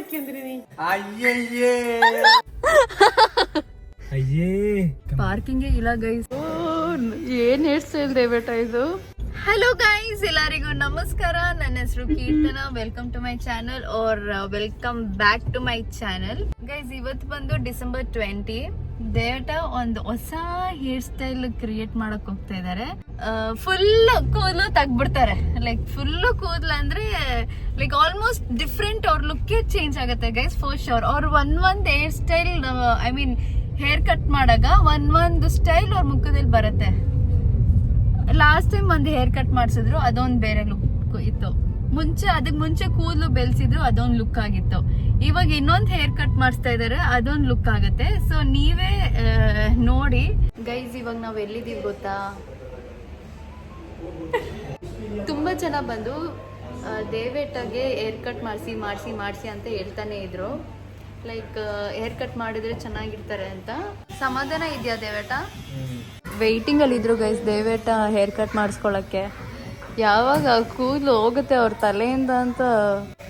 ಹಾಕ್ಯಂದ್ರಿ ಅಯ್ಯಯ್ಯೇ. ಅಯ್ಯೇ. Parking ಇಲ್ಲ guys ಏನ್ ಹೇಳ್ತಾ ಇದ್ರೆ ಬೇಟ ಇದು? ಹಲೋ ಗೈಸ್ ಎಲ್ಲರಿಗೂ ನಮಸ್ಕಾರ. ನನ್ನ ಹೆಸರು Keerthana. Welcome to my channel or welcome back to my channel guys ಇವತ್ತು ಬಂದು ಡಿಸೆಂಬರ್ ಟ್ವೆಂಟಿ ದೇವಟ ಒಂದು ಹೊಸ ಹೇರ್ ಸ್ಟೈಲ್ ಕ್ರಿಯೇಟ್ ಮಾಡಕ್ ಹೋಗ್ತಾ ಇದಾರೆ. ಫುಲ್ ಕೂದಲು ತೆಗ್ಬಿಡ್ತಾರೆ ಲೈಕ್ ಫುಲ್ ಕೂದಲು ಅಂದ್ರೆ ಲೈಕ್ ಆಲ್ಮೋಸ್ಟ್ ಡಿಫ್ರೆಂಟ್ ಅವ್ರ ಲುಕ್ ಚೇಂಜ್ ಆಗುತ್ತೆ ಗೈಸ್ ಫೋರ್ ಶೋರ್ ಅವ್ರ ಒಂದ್ ಒಂದ್ hair style I mean hair cut ಮಾಡಾಗ ಒಂದ್ ಒಂದು ಸ್ಟೈಲ್ ಅವ್ರ ಮುಖದಲ್ಲಿ ಬರುತ್ತೆ. ಲಾಸ್ಟ್ ಟೈಮ್ ಒಂದು ಹೇರ್ ಕಟ್ ಮಾಡಿಸಿದ್ರು, ಅದೊಂದು ಬೇರೆ ಲುಕ್ ಇತ್ತು. ಮುಂಚೆ ಅದಕ್ಕೆ ಮುಂಚೆ ಕೂದಲು ಬೆಳೆಸಿದ್ರು ಅದೊಂದು ಲುಕ್ ಆಗಿತ್ತು. ಇವಾಗ ಇನ್ನೊಂದ್ ಹೇರ್ ಕಟ್ ಮಾಡಿಸ್ತಾ ಇದಾರೆ ಅದೊಂದ್ ಲುಕ್ ಆಗುತ್ತೆ. ಸೊ ನೀವೇ ನೋಡಿ. ಗೈಸ್ ಇವಾಗ ನಾವ್ ಎಲ್ಲಿದ್ದೀವಿ ಗೊತ್ತಾ? ತುಂಬಾ ಜನ ಬಂದು ದೇವೇಟಾಗೆ ಹೇರ್ ಕಟ್ ಮಾಡಿಸಿ ಮಾಡಿಸಿ ಮಾಡಿಸಿ ಅಂತ ಹೇಳ್ತಾನೆ ಇದ್ರು. ಲೈಕ್ ಹೇರ್ ಕಟ್ ಮಾಡಿದ್ರೆ ಚೆನ್ನಾಗಿರ್ತಾರೆ ಅಂತ. ಸಮಾಧಾನ ಇದೆಯಾ ದೇವೇಟ ವೆಯ್ಟಿಂಗ್ ಅಲ್ಲಿ ಇದ್ರು ಗೈಸ್ ದೇವೇಟ ಹೇರ್ ಕಟ್ ಮಾಡಿಸ್ಕೊಳಕ್ಕೆ. ಯಾವಾಗ ಕೂದಲು ಹೋಗುತ್ತೆ ಅವ್ರ ತಲೆಯಿಂದ ಅಂತ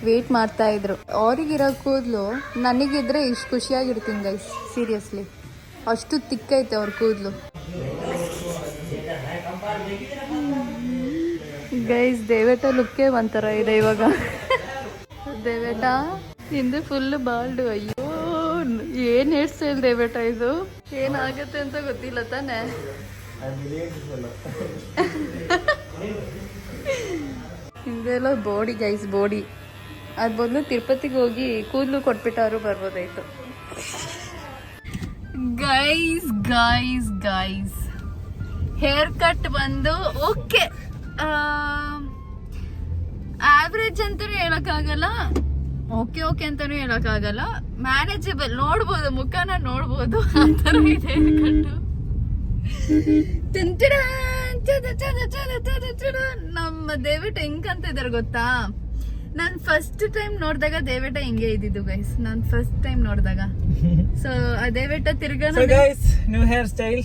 ವೇಟ್ ಮಾಡ್ತಾ ಇದ್ರು. ಅವ್ರಿಗಿರೋ ಕೂದಲು ನನಗಿದ್ರೆ ಇಷ್ಟು ಖುಷಿಯಾಗಿರ್ತೀನಿ ಗೈಸ್ ಸೀರಿಯಸ್ಲಿ ಅಷ್ಟು ತಿಕ್ಕೈತೆ ಅವ್ರ ಕೂದಲು. ಗೈಸ್ ದೇವೇಟ ಲುಕ್ಕೇ ಒಂಥರ ಇದೆ ಇವಾಗ. ದೇವೇಟ ಹಿಂದೆ ಫುಲ್ ಬಾಲ್ಡು ಅಯ್ಯೋ ಏನ್ ಹೇಳ್ತಾ ದೇವೇಟ ಇದು? ಏನಾಗತ್ತೆ ಅಂತ ಗೊತ್ತಿಲ್ಲ ತಾನೆ? ಹಿಂದೆಲ್ಲ ಬೋಡಿ ಗೈಸ್ ಬೋಡಿ ಅದ್ ಬದಲು ತಿರುಪತಿಗೆ ಹೋಗಿ ಕೂದಲು ಕೊಟ್ಬಿಟ್ಟವ್ರು ಬರ್ಬೋದಾಯ್ತು. Guys guys guys hair cut ಬಂದು ಓಕೆ ಆವ್ರೇಜ್ ಅಂತಾನೂ ಹೇಳಕ್ಕಾಗಲ್ಲ. ಓಕೆ ಓಕೆ ಅಂತಾನೂ ಹೇಳಕ್ಕಾಗಲ್ಲ. ಮ್ಯಾನೇಜಬಲ್ ನೋಡ್ಬೋದು ಮುಖನ ನೋಡ್ಬೋದು. ಆ ಇದೆ ಇದೆ ಕಟ್ಟು ನಮ್ಮ ದೇವೇಟ ಹೆಂಗ್ ಅಂತ ಇದಾರೆ ಗೊತ್ತಾ? ನಾನ್ ಫಸ್ಟ್ ಟೈಮ್ ನೋಡಿದಾಗ ದೇವೇಟ ಹಿಂಗೆ ಇದ್ದಿದ್ದು ಗೈಸ್ ನಾನ್ ಫಸ್ಟ್ ಟೈಮ್ ನೋಡಿದಾಗ. ಸೊ ಆ ದೇವೇಟ ತಿರ್ಗಾ new hair style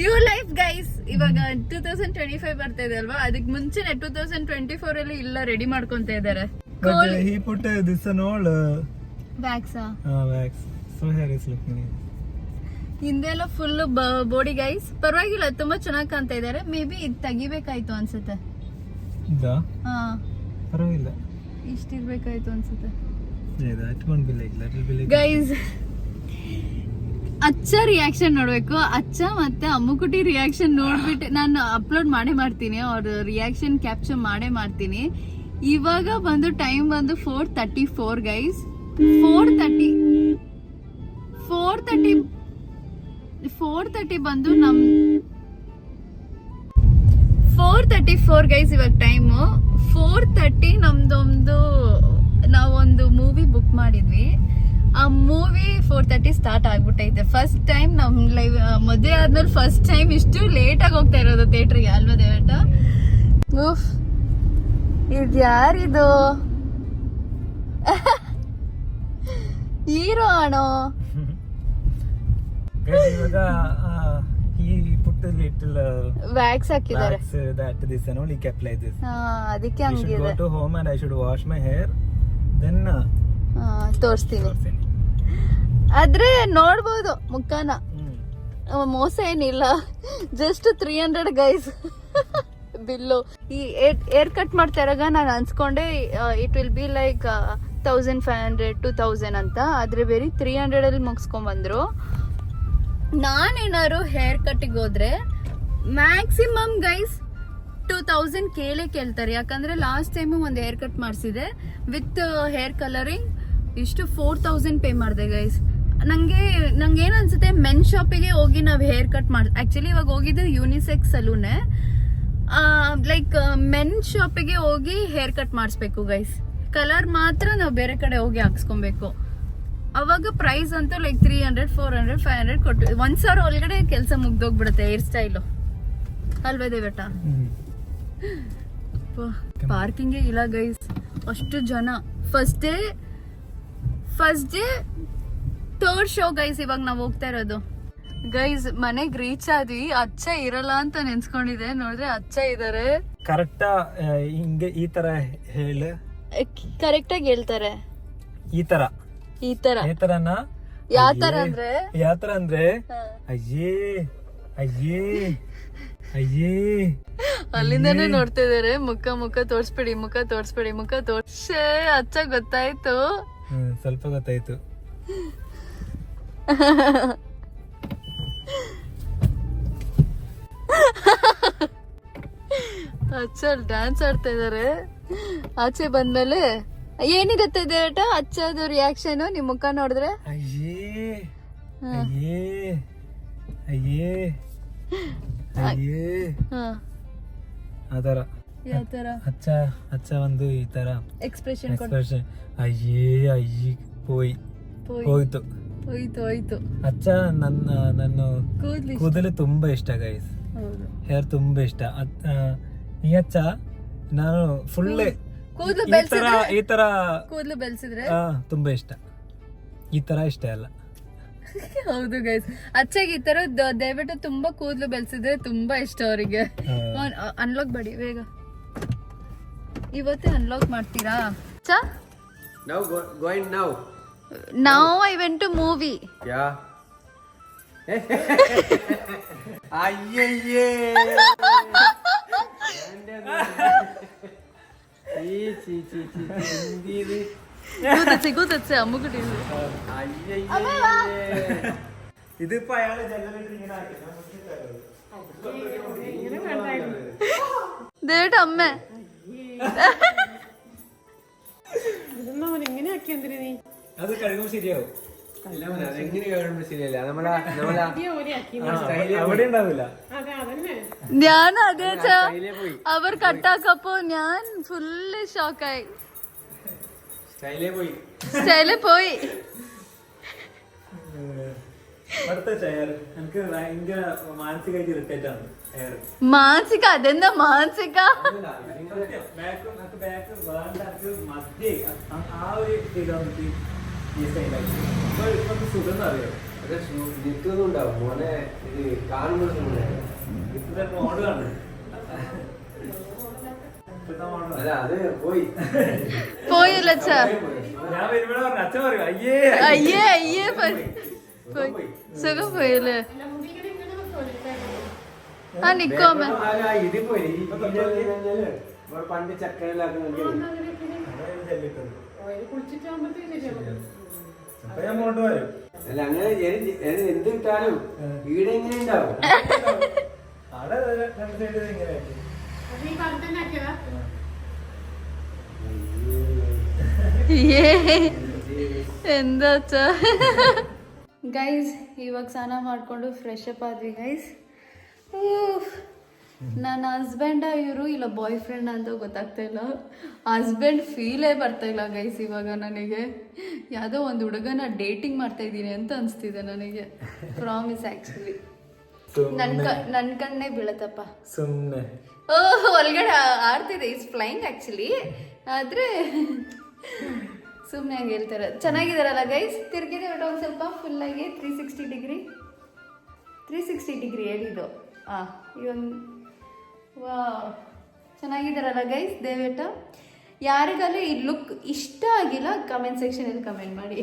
new life guys ಇವಾಗ ಟೂ ತೌಸಂಡ್ ಟ್ವೆಂಟಿ ಫೈವ್ ಬರ್ತಾ ಇದೆ ಅಲ್ವಾ? ಅದಕ್ಕೆ ಮುಂಚೆನೆ ಟೂ ತೌಸಂಡ್ ಟ್ವೆಂಟಿ ಫೋರ್ ಅಲ್ಲಿ ಇಲ್ಲ ರೆಡಿ ಮಾಡ್ಕೊಂತ ಇದಾರೆ. ಈ he put this on all ವ್ಯಾಕ್ಸಾ wax so hair is looking ಹಿಂದೆಲ್ಲ ಫುಲ್ ಬಾಡಿ ಗೈಸ್ ಪರವಾಗಿಲ್ಲ ತುಂಬಾ ಚೆನ್ನಾಗಿ ಕಾಣ್ತಾ ಇದಾರೆ. ಮೇ ಬಿ ಇದು ತೆಗಿಬೇಕಾಯ್ತು ಅನ್ಸುತ್ತೆ. ಪರವಾಗಿಲ್ಲ. ಇಷ್ಟಿರ್ಬೇಕಾಯ್ತು ಅನ್ಸುತ್ತೆ. ಗೈಸ್ ಅಚ್ಚ ರಿಯಾಕ್ಷನ್ ನೋಡ್ಬೇಕು. ಅಚ್ಚ ಮತ್ತೆ ಅಮ್ಮುಕುಟಿ ರಿಯಾಕ್ಷನ್ ನೋಡ್ಬಿಟ್ಟು ನಾನು ಅಪ್ಲೋಡ್ ಮಾಡೇ ಮಾಡ್ತೀನಿ. ಅವ್ರ ರಿಯಾಕ್ಷನ್ ಕ್ಯಾಪ್ಚರ್ ಮಾಡೇ ಮಾಡ್ತೀನಿ. ಇವಾಗ ಬಂದು ಟೈಮ್ ಬಂದು four thirty four guys four thirty four thirty four thirty ಬಂದು ನಮ್ ಫೋರ್ ತರ್ಟಿ ಫೋರ್ ಗೈಸ್ ಇವಾಗ ಟೈಮು ಫೋರ್ ತರ್ಟಿ ನಮ್ದೊಂದು ನಾವೊಂದು ಮೂವಿ ಬುಕ್ ಮಾಡಿದ್ವಿ. ಆ ಮೂವಿ ಫೋರ್ ತರ್ಟಿ ಸ್ಟಾರ್ಟ್ ಆಗ್ಬಿಟ್ಟೈತೆ. ಫಸ್ಟ್ ಟೈಮ್ ನಮ್ ಲೈವ್ ಮದುವೆ ಆದ್ಮೇಲೆ ಫಸ್ಟ್ ಟೈಮ್ ಇಷ್ಟು ಲೇಟ್ ಆಗಿ ಹೋಗ್ತಾ ಇರೋದು ಥಿಯೇಟ್ರಿಗೆ ಅಲ್ವಾ ದೇವಟ ಉಫ್ ಇದು ಯಾರಿದು ಹೀರೋ ಅಣೋ ಇವಾಗ ವ್ಯಾಕ್ಸ್ ಹಾಕಿದ್ದಾರೆ. Like this. ಹಾ ಅದಕ್ಕೆ ಹಂಗಿದೆ. home and I should wash my hair. Then uh, ತೋರಿಸ್ತೀನಿ. ಆದ್ರೆ ನೋಡ್ಬೋದು ಮುಖಾನ. ಮೋಸ ಏನಿಲ್ಲ. Just three hundred guys bill. ಈ ಏರ್ ಕಟ್ ಮಾಡ್ತಾ ಇರಾಗ ನಾನು ಅನ್ಸ್ಕೊಂಡೆ it will be like thousand five hundred two thousand ಅಂತ. ಆದ್ರೆ ಬೇರೆ ತ್ರೀ ಹಂಡ್ರೆಡ್ ಅಲ್ಲಿ ಮುಗಿಸ್ಕೊಂಡ್ ಬಂದ್ರು ನಾನೇನಾದ್ರು ಹೇರ್ ಕಟ್ಟಿಗೆ ಹೋದ್ರೆ ಮ್ಯಾಕ್ಸಿಮಮ್ ಗೈಸ್ ಟೂ ತೌಸಂಡ್ ಕೇಳೇ ಕೇಳ್ತಾರೆ. ಯಾಕಂದ್ರೆ ಲಾಸ್ಟ್ ಟೈಮು ಒಂದು ಹೇರ್ ಕಟ್ ಮಾಡಿಸಿದೆ. ವಿತ್ ಹೇರ್ ಕಲರಿಂಗ್ ಇಷ್ಟು ಫೋರ್ ತೌಸಂಡ್ ಪೇ ಮಾಡಿದೆ ಗೈಸ್ ನಂಗೆ ನಂಗೆ ಏನ್ ಅನ್ಸುತ್ತೆ ಮೆನ್ ಶಾಪಿಗೆ ಹೋಗಿ ನಾವು ಹೇರ್ ಕಟ್ ಮಾಡಿ ಆ್ಯಕ್ಚುಲಿ ಇವಾಗ ಹೋಗಿದ್ದು ಯೂನಿಸೆಕ್ಸ್ ಸಲೂನೆ ಲೈಕ್ ಮೆನ್ ಶಾಪಿಗೆ ಹೋಗಿ ಹೇರ್ ಕಟ್ ಮಾಡಿಸ್ಬೇಕು ಗೈಸ್ ಕಲರ್ ಮಾತ್ರ ನಾವು ಬೇರೆ ಕಡೆ ಹೋಗಿ ಹಾಕ್ಸ್ಕೊಬೇಕು. ಅವಾಗ ಪ್ರೈಸ್ ಅಂತೂ like three hundred four hundred five hundred ಕೊಟ್ಟು ಒಂದ್ ಸಾವಿರ ಒಳಗಡೆ ಕೆಲಸ ಮುಗ್ದೋಗ್ಬಿಡುತ್ತೆ ಹೇರ್ ಸ್ಟೈಲು ಅಲ್ವೇ ದೇವೇಟ ಪಾರ್ಕಿಂಗ್ ಪಾರ್ಕಿಂಗೇ ಇಲ್ಲ ಗೈಸ್ ಅಷ್ಟು ಜನ. First day first day third show guys ಇವಾಗ ನಾವು ಹೋಗ್ತಾ ಇರೋದು. ಗೈಸ್ ಮನೆಗ್ ರೀಚ್ ಆದ್ವಿ. ಅಚ್ಚ ಇರಲ್ಲ ಅಂತ ನೆನ್ಸ್ಕೊಂಡಿದೆ ನೋಡಿದ್ರೆ ಅಚ್ಚ ಇದಾರೆ. ಕರೆಕ್ಟಾ ಹಿಂಗೆ ಈ ತರ ಹೇಳ. ಕರೆಕ್ಟ್ ಆಗಿ ಹೇಳ್ತಾರೆ. ಈ ತರ. ಈ ತರ. ಈ ತರನ? ಯಾವ ತರ ಅಂದ್ರೆ? ಯಾವ ತರ ಅಂದ್ರೆ? ಅಯ್ಯೇ. ಅಯ್ಯೇ. ಅಯ್ಯೇ. ಅಲ್ಲಿಂದಾನೇ ನೋಡ್ತಾ ಇದಾರೆ ಮುಖ ಮುಖ ತೋರ್ಸ್ಬೇಡಿ ಮುಖ ತೋರ್ಸ್ಬೇಡಿ ಮುಖ ತೋರ್ಸೇ ಅಚ್ಚ ಗೊತ್ತಾಯ್ತು. ಸ್ವಲ್ಪ ಗೊತ್ತಾಯ್ತು. ಅಚ್ಚ ಡ್ಯಾನ್ಸ್ ಆಡ್ತಾ ಇದಾರೆ ಆಚೆ ಬಂದ್ಮೇಲೆ ಏನಿರುತ್ತೆ ದೇಟ ಹಚ್ಚೋದು ರಿಯಾಕ್ಷನ್ ನಿಮ್ ಮುಖ ನೋಡಿದ್ರೆ? ಅಯ್ಯೇ ಅಯ್ಯೇ ಅಯ್ಯೇ ಅಯ್ಯೇ. ಆತರ ಅಚ್ಚ ಅಚ್ಚ ಒಂದು ಈ ತರ ಎಕ್ಸ್ಪ್ರೆಷನ್ ಎಕ್ಸ್ಪ್ರೆಷನ್ ಅಯ್ಯೇ ಅಯ್ಯಿ ಪೋಯ್. ಹೋಯ್- ಹೋಯ್ತು. ಹೋಯ್ತು ಹೋಯ್ತು. ಅಚ್ಚ ನನ್ನ ನನ್ನ ಕೂದ್ಲಿ ಕೂದಲು ತುಂಬಾ ಇಷ್ಟ ಗೈಸ್ ಹೇರ್ ತುಂಬಾ ಇಷ್ಟ. ಈ ಅಚ್ಚ ನಾನು ಫುಲ್ ಕೂದ್ಲು ಈ ತರ ಬೆಳ್ಸಿದ್ರೆ ಈ ತರ ಕೂದಲು ಬೆಳೆಸಿದ್ರೆ ಆ, ತುಂಬಾ ಇಷ್ಟ. ಈ ತರ ಇಷ್ಟ ಅಲ್ಲ. ಹೌದು ಗೈಸ್ ಅಚ್ಚಾಗಿ ಈ ತರ ದಯವಿಟ್ಟು ತುಂಬಾ ಕೂದಲು ಬೆಳೆಸಿದ್ರೆ ತುಂಬಾ ಇಷ್ಟ ಅವರಿಗೆ. ಅನ್ಲಾಕ್ ಬಡಿ ಬೇಗ. ಇವತ್ತೇ ಅನ್ಲಾಕ್ ಮಾಡ್ತೀರಾ? ಚಾ Now go, going now. ನಾವು I went to movie Yeah. ಅಯ್ಯಯ್ಯೇ ಚೀ ഇതിപ്പോ അയാൾ ജനലിട്ട് ഇങ്ങനെ അമ്മ. ഇങ്ങനെ ആക്കിയ നീ? അത് കഴുകും ശരിയാവും. ഞാൻ അതെ അവർ കട്ടാക്കപ്പോ ഞാൻ ഫുള്ള് ഷോക്കായി. സ്റ്റൈലേ പോയി. മാനസിക? അതെന്താ മാനസിക? ബാക്ക് ആ ഒരു സുഖം അറിയാം ജിത്തൊന്നും ഉണ്ടാവും മോനെ ഇത് കാണുമ്പോൾ സുഖമില്ല മോഡ് കാണും അല്ല അത് പോയി. പോയി. ലച്ച ഞാൻ വരുമ്പോഴാ പറഞ്ഞു അച്ഛൻ പറയും അയ്യേ അയ്യേ അയ്യേ സുഖം പോയില്ലേ ആ നിക്കോമ ഇത് പോയി പണ്ട് ചക്കനിലാക്കുന്ന അല്ല അങ്ങനെ എനി- എനി എന്ത് കിട്ടാനും വീട് എങ്ങനെ ഉണ്ടാവും അവിടെ രണ്ട് സൈഡ് ഇങ്ങനെ ಏ ಎಂದ ಗೈಸ್ ಇವಾಗ ಸ್ನಾನ ಮಾಡಿಕೊಂಡು ಫ್ರೆಶ್ ಅಪ್ ಆದ್ವಿ ಗೈಸ್ ನನ್ನ ಹಸ್ಬೆಂಡ ಇವರು ಇಲ್ಲ ಬಾಯ್ ಫ್ರೆಂಡ್ ಅಂತ ಗೊತ್ತಾಗ್ತಾ ಇಲ್ಲ. ಹಸ್ಬೆಂಡ್ ಫೀಲೇ ಬರ್ತಾ ಇಲ್ಲ ಗೈಸ್ ಇವಾಗ ನನಗೆ. ಯಾವುದೋ ಒಂದು ಹುಡುಗನ ಡೇಟಿಂಗ್ ಮಾಡ್ತಾ ಇದ್ದೀನಿ ಅಂತ ಅನಿಸ್ತಿದೆ ನನಗೆ. ಪ್ರಾಮಿಸ್ ಆ್ಯಕ್ಚುಲಿ ನನ್ನ ನನ್ನ ಕಣ್ಣೇ ಬೀಳತ್ತಪ್ಪ. ಸುಮ್ನೆ. ಓಹ್ ಒಳಗಡೆ ಆಡ್ತಿದೆ ಇಸ್ ಫ್ಲೈಂಗ್ ಆ್ಯಕ್ಚುಲಿ ಆದರೆ ಸುಮ್ಮನೆ ಹಂಗೆ ಹೇಳ್ತಾರೆ. ಚೆನ್ನಾಗಿದಾರಲ್ಲ ಗೈಸ್ ತಿರುಗಿದೆ ಒಟ್ಟು ಒಂದು ಸ್ವಲ್ಪ ಫುಲ್ಲಾಗಿ three sixty degree three sixty degree ಹೇಳಿದ್ದು ಹಾಂ ಇವೊಂದು ವಾ ಚೆನ್ನಾಗಿದಾರಲ್ಲ ಗೈಸ್ ದಯವಿಟ್ಟು ಯಾರಿಗಾದ್ರೂ ಈ ಲುಕ್ ಇಷ್ಟ ಆಗಿಲ್ಲ ಕಮೆಂಟ್ ಸೆಕ್ಷನಲ್ಲಿ ಕಮೆಂಟ್ ಮಾಡಿ.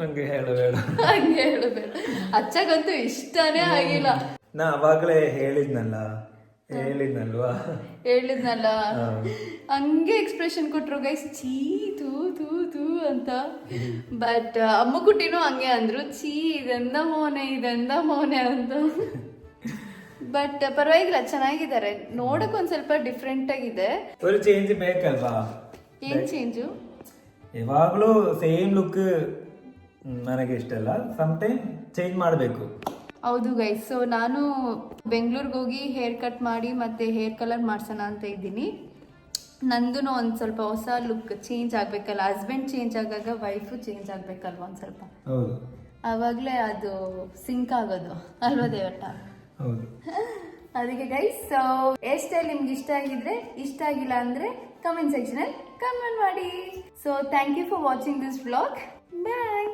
ಹಂಗೆ ಹೇಳಬೇಡ. ಹಂಗೆ ಹೇಳಬೇಡ. ಅಚ್ಚಗಂತೂ ಇಷ್ಟನೇ ಆಗಿಲ್ಲ. ನಾ ಅವಾಗಲೇ ಹೇಳಿದ್ನಲ್ಲ ಹೇಳಿದ್ನಲ್ವಾ? ಹೇಳಿದ್ನಲ್ಲ. ಹಂಗೆ ಎಕ್ಸ್ಪ್ರೆಷನ್ ಕೊಟ್ರು ಗೈಸ್ ಚೀ ತೂ ತೂ ತೂ ಅಂತ. ಬಟ್ ಅಮ್ಮ ಕುಟ್ಟಿನೂ ಹಂಗೆ ಅಂದ್ರು ಚೀ ಇದೆಂದ ಮೋನೆ ಇದೆಂದ ಮೋನೆ ಅಂತ. ಬಟ್ uh, ಪರವಾಗಿಲ್ಲ ಚೆನ್ನಾಗಿದ್ದಾರೆ. ನೋಡಕ್ ಒಂದ್ ಸ್ವಲ್ಪ ಡಿಫ್ರೆಂಟ್ ಆಗಿದೆ. ಒಂದು ಚೇಂಜ್ ಬೇಕಲ್ವಾ? ಏನ್ ಚೇಂಜು ಯಾವಾಗಲೂ ಸೇಮ್ ಲುಕ್ ನನಗೆ ಇಷ್ಟ ಅಲ್ಲ. ಸಮಟೈಮ್ ಚೇಂಜ್ ಮಾಡಬೇಕು. ಹೌದು ಗೈಸ್ ಸೊ ನಾನು ಬೆಂಗಳೂರಿಗೆ ಹೋಗಿ ಹೇರ್ ಕಟ್ ಮಾಡಿ ಮತ್ತೆ ಹೇರ್ ಕಲರ್ ಮಾಡ್ಸೋಣ ಅಂತ ಇದ್ದೀನಿ. ನಂದು ಒಂದು ಸ್ವಲ್ಪ ಹೊಸ ಲುಕ್ ಚೇಂಜ್ ಆಗಬೇಕಲ್ಲ. ಹಸ್ಬೆಂಡ್ ಚೇಂಜ್ ಆಗಾಗ ವೈಫು ಚೇಂಜ್ ಆಗಬೇಕಲ್ವ ಒಂದು ಸ್ವಲ್ಪ? ಹೌದು. ಆವಾಗಲೇ ಅದು ಸಿಂಕ್ ಆಗೋದು. ಅಲ್ವಾ ದೇವಟ್ಟ? ಹೌದು. ಅದಕ್ಕೆ ಗೈಸ್ ಸೊ ಹೇರ್ ಸ್ಟೈಲ್ ನಿಮ್ಗೆ ಇಷ್ಟ ಆಗಿದ್ರೆ, ಇಷ್ಟ ಆಗಿಲ್ಲ ಅಂದ್ರೆ ಕಮೆಂಟ್ ಸೆಕ್ಷನ್ ಅಲ್ಲಿ ಕಮೆಂಟ್ ಮಾಡಿ. So thank you for watching this blog bye